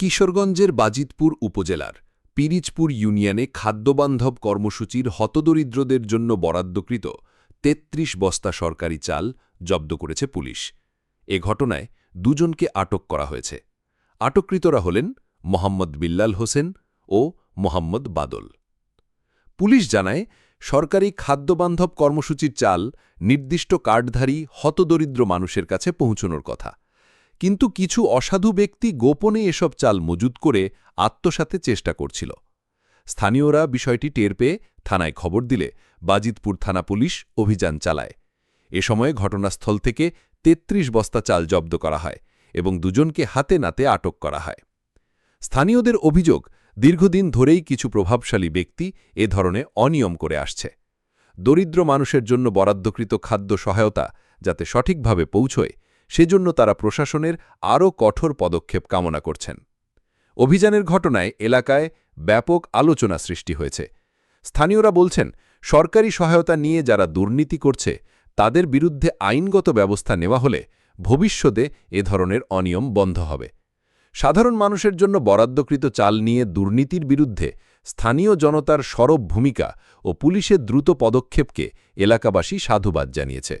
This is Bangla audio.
কিশোরগঞ্জের বাজিতপুর উপজেলার পিরিজপুর ইউনিয়নে খাদ্যবান্ধব কর্মসূচির হতদরিদ্রদের জন্য বরাদ্দকৃত ৩৩ বস্তা সরকারি চাল জব্দ করেছে পুলিশ। এ ঘটনায় দুজনকে আটক করা হয়েছে। আটককৃতরা হলেন মোহাম্মদ বিল্লাল হোসেন ও মোহাম্মদ বাদল। পুলিশ জানায়, সরকারি খাদ্যবান্ধব কর্মসূচির চাল নির্দিষ্ট কার্ডধারী হতদরিদ্র মানুষের কাছে পৌঁছনোর কথা। কিন্তু কিছু অসাধু ব্যক্তি গোপনে এসব চাল মজুত করে আত্মসাতে চেষ্টা করছিল। স্থানীয়রা বিষয়টি টের পেয়ে থানায় খবর দিলে বাজিতপুর থানা পুলিশ অভিযান চালায়। এ সময়ে ঘটনাস্থল থেকে ৩৩ বস্তা চাল জব্দ করা হয় এবং দুজনকে হাতে নাতে আটক করা হয়। স্থানীয়দের অভিযোগ, দীর্ঘদিন ধরেই কিছু প্রভাবশালী ব্যক্তি এ ধরনের অনিয়ম করে আসছে। দরিদ্র মানুষের জন্য বরাদ্দকৃত খাদ্য সহায়তা যাতে সঠিকভাবে পৌঁছয় সেজন্য তারা প্রশাসনের আরও কঠোর পদক্ষেপ কামনা করছেন। অভিযানের ঘটনায় এলাকায় ব্যাপক আলোচনা সৃষ্টি হয়েছে। স্থানীয়রা বলছেন, সরকারি সহায়তা নিয়ে যারা দুর্নীতি করছে, তাদের বিরুদ্ধে আইনগত ব্যবস্থা নেওয়া হলে ভবিষ্যতে এ ধরনের অনিয়ম বন্ধ হবে। সাধারণ মানুষের জন্য বরাদ্দকৃত চাল নিয়ে দুর্নীতির বিরুদ্ধে স্থানীয় জনতার সরব ভূমিকা ও পুলিশের দ্রুত পদক্ষেপকে এলাকাবাসী সাধুবাদ জানিয়েছে।